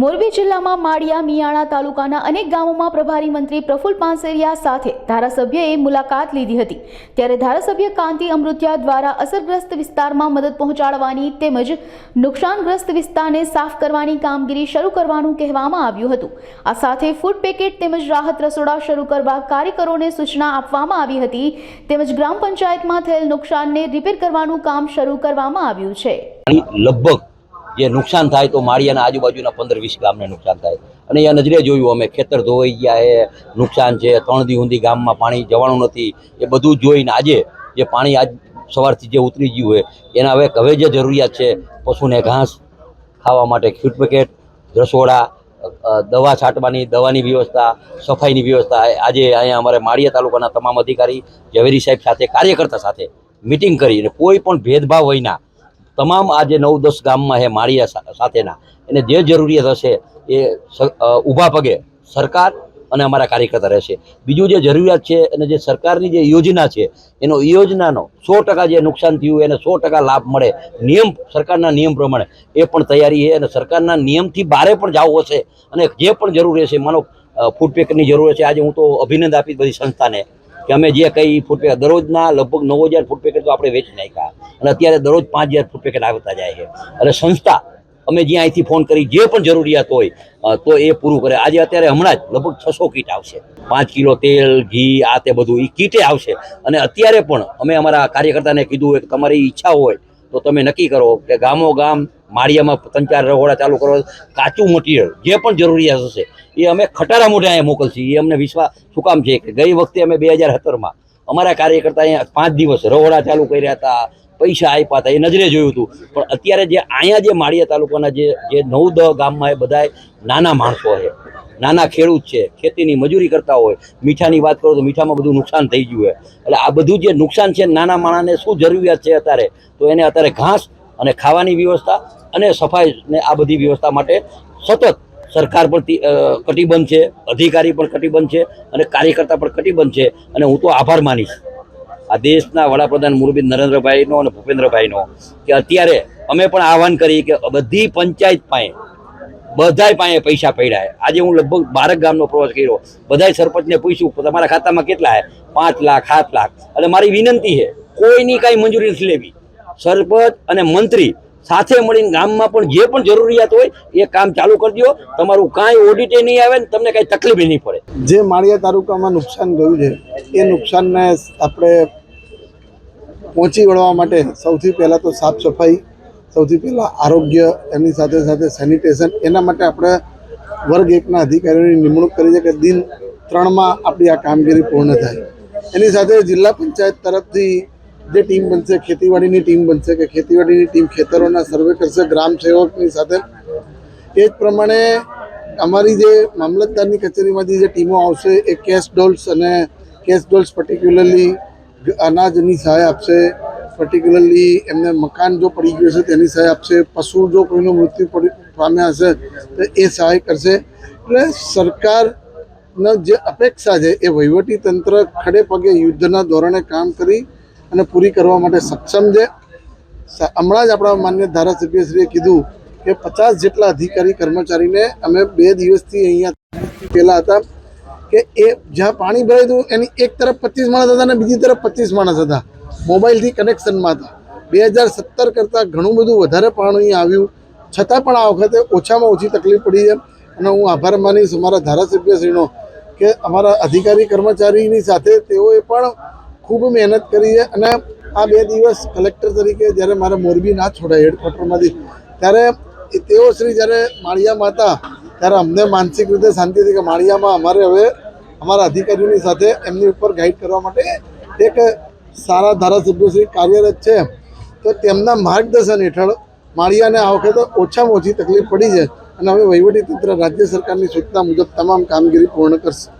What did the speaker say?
મોરબી જિલ્લામાં માળિયા, મિયાણા તાલુકાના અનેક ગામોમાં પ્રભારી મંત્રી પ્રફુલ પાનસેરિયા સાથે ધારાસભ્યએ મુલાકાત લીધી હતી. ત્યારે ધારાસભ્ય કાંતિ અમૃત્યા દ્વારા અસરગ્રસ્ત વિસ્તારમાં મદદ પહોંચાડવાની તેમજ નુકસાનગ્રસ્ત વિસ્તારને સાફ કરવાની કામગીરી શરૂ કરવાનું કહેવામાં આવ્યું હતું. આ સાથે ફૂડ પેકેટ તેમજ રાહત રસોડા શરૂ કરવા કાર્યકરોને સૂચના આપવામાં આવી હતી. તેમજ ગ્રામ પંચાયતમાં થયેલ નુકસાનને રિપેર કરવાનું કામ શરૂ કરવામાં આવ્યું છે. લગભગ જે નુકસાન થાય તો માળિયાના આજુબાજુના પંદર વીસ ગામને નુકસાન થાય. અને એ નજરે જોયું, અમે ખેતર ધોવાઈ ગયા એ નુકસાન છે, ત્રણ દી ઊંધી ગામમાં પાણી જવાનું નથી. એ બધું જોઈને આજે જે પાણી આજ સવારથી જે ઉતરી ગયું હોય, એના હવે હવે જે જરૂરિયાત છે પશુને ઘાસ ખાવા માટે ફૂડ પેકેટ, રસોડા દવા છાંટવાની, દવાની વ્યવસ્થા, સફાઈની વ્યવસ્થા. આજે અહીંયા અમારે માળિયા તાલુકાના તમામ અધિકારી ઝવેરી સાહેબ સાથે, કાર્યકર્તા સાથે મિટિંગ કરીને કોઈ પણ ભેદભાવ વિના તમામ આ જે નવ દસ ગામમાં હે માળિયા સાથેના, એને જે જરૂરિયાત હશે એ ઊભા પગે સરકાર અને અમારા કાર્યકર્તા રહેશે. બીજું જે જરૂરિયાત છે અને જે સરકારની જે યોજના છે, એનો યોજનાનો સો ટકા જે નુકસાન થયું, એને સો ટકા લાભ મળે. નિયમ, સરકારના નિયમ પ્રમાણે એ પણ તૈયારી છે અને સરકારના નિયમથી બારે પણ જવું હશે અને જે પણ જરૂર રહેશે, માનો ફૂડ પેકની જરૂર છે આજે હું તો અભિનંદન આપીશ બધી સંસ્થાને. કે અમે જે કંઈ ફૂડ પેકેટ દરરોજના લગભગ નવ હજાર ફૂડ પેકેટ તો આપણે વેચી નાખ્યા. અને અત્યારે દરરોજ પાંચ હજાર ફૂડ પેકેટ આવતા જાય છે. અને સંસ્થા, અમે જ્યાં અહીંથી ફોન કરી, જે પણ જરૂરિયાત હોય તો એ પૂરું કરે. આજે અત્યારે હમણાં જ લગભગ છસો કીટ આવશે. પાંચ કિલો તેલ, ઘી, આ તે બધું એ કીટે આવશે. અને અત્યારે પણ અમે અમારા કાર્યકર્તાને કીધું કે તમારી ઈચ્છા હોય, તો તમે નક્કી કરો કે ગામો ગામ માળિયામાં ત્રણ ચાર રહોડા ચાલુ કરો, કાચું મટીરિયલ, જે પણ જરૂરિયાત હશે, એ અમે ખટારા મોઢે અહીંયા મોકલશી. એ અમને વિશ્વાસ શું કામ છે કે ગઈ વખતે અમે બે હજાર સત્તરમાં અમારા કાર્યકર્તા અહીંયા પાંચ દિવસ રહોડા ચાલુ કર્યા હતા, પૈસા આપ્યા હતા, એ નજરે જોયું હતું. પણ અત્યારે જે અહીંયા જે માળિયા તાલુકાના જે જે નવ દહ ગામમાં એ બધા નાના માણસો છે. નાના ખેડૂત છે, ખેતીની મજૂરી કરતા હોય, મીઠાની વાત કરો તો મીઠામાં બધું નુકસાન થઈ ગયું હોય એટલે આ બધું જે નુકસાન છે નાના માણસને શું જરૂરિયાત છે અત્યારે? તો એને અત્યારે ઘાસ અને ખાવાની વ્યવસ્થા અને સફાઈ ને આ બધી વ્યવસ્થા માટે સતત સરકાર પણ કટિબંધ છે, અધિકારી પણ કટિબંધ છે અને કાર્યકર્તા પણ કટિબંધ છે અને હું તો આભાર માનીશ. આ દેશના વડાપ્રધાન મુરબી નરેન્દ્રભાઈનો અને ભૂપેન્દ્રભાઈનો કે અત્યારે અમે પણ આહવાન કરી કે બધી પંચાયત પાસે, બધાય પાસે પૈસા પડ્યા આજે હું લગભગ બારક ગામનો પ્રવાસ કર્યો. બધાય સરપંચને પૂછ્યું, તમારા ખાતામાં કેટલા હે પાંચ લાખ, સાત લાખ. એટલે મારી વિનંતી છે, કોઈની કાંઈ મંજૂરી નથી લેવી. સરપંચ અને મંત્રી સાથે મળીને ગામમાં પણ જે પણ જરૂરિયાત હોય એ કામ ચાલુ કરી દો તમારું કાંઈ ઓડિટે નહીં આવે ને તમને કાંઈ તકલીફ નહીં પડે. જે માળિયા તાલુકામાં નુકસાન ગયું છે, એ નુકસાનને આપણે પહોંચી વળવા માટે સૌથી પહેલાં તો સાફ સફાઈ, સૌથી પહેલાં આરોગ્ય, એની સાથે સાથે સેનિટેશન, એના માટે આપણે વર્ગ એકના અધિકારીઓની નિમણૂક કરી છે કે દિન ત્રણમાં આપણી આ કામગીરી પૂર્ણ થાય. એની સાથે જિલ્લા પંચાયત તરફથી જે ટીમ બનશે, ખેતીવાડીની ટીમ બનશે કે ખેતીવાડીની ટીમ ખેતરોના સર્વે કરશે, ગ્રામ સેવકની સાથે. એ જ પ્રમાણે અમારી જે મામલતદારની કચેરીમાંથી જે ટીમો આવશે, એ કેશ ડોલ્સ અને કેશ ડોલ્સ પર્ટિક્યુલરલી અનાજની સહાય આપશે. પર્ટિક્યુલરલી એમને મકાન જો પડી ગયું છે તેની સહાય આપશે. પશુ જો કોઈનું મૃત્યુ પામ્યા હશે, તો એ સહાય કરશે. એટલે સરકારના જે અપેક્ષા છે, એ વહીવટી તંત્ર ખડે પગે યુદ્ધના ધોરણે કામ કરી અને પૂરી કરવા માટે સક્ષમ છે. હમણાં જ આપણા માન્ય ધારાસભ્યશ્રીએ કીધું કે પચાસ જેટલા અધિકારી કર્મચારીને અમે બે દિવસથી અહીંયા પહેલાં હતા કે એ જ્યાં પાણી ભરાયું હતું, એની એક તરફ પચીસ માણસ હતા અને બીજી તરફ પચીસ માણસ હતા. મોબાઈલથી કનેક્શનમાં હતા. બે હજાર સત્તર કરતાં ઘણું બધું વધારે પાણી આવ્યું. છતાં પણ આ વખતે ઓછામાં ઓછી તકલીફ પડી છે. અને હું આભાર માનીશ અમારા ધારાસભ્યશ્રીનો કે અમારા અધિકારી કર્મચારીની સાથે તેઓએ પણ ખૂબ મહેનત કરી છે અને આ બે દિવસ કલેક્ટર તરીકે જ્યારે મારે મોરબી ના છોડાય હેડક્વાર્ટરમાંથી, ત્યારે તેઓ શ્રી જ્યારે માળિયામાં હતા ત્યારે અમને માનસિક રીતે શાંતિ હતી કે માળિયામાં અમારે હવે અમારા અધિકારીઓની સાથે એમની ઉપર ગાઈડ કરવા માટે એક સારા ધારાસભ્યશ્રી કાર્યરત છે. તો તેમના માર્ગદર્શન હેઠળ માળિયાને આ વખતે ઓછામાં ઓછી તકલીફ પડી છે અને હવે વહીવટીતંત્ર રાજ્ય સરકારની સૂચના મુજબ તમામ કામગીરી પૂર્ણ કરશે.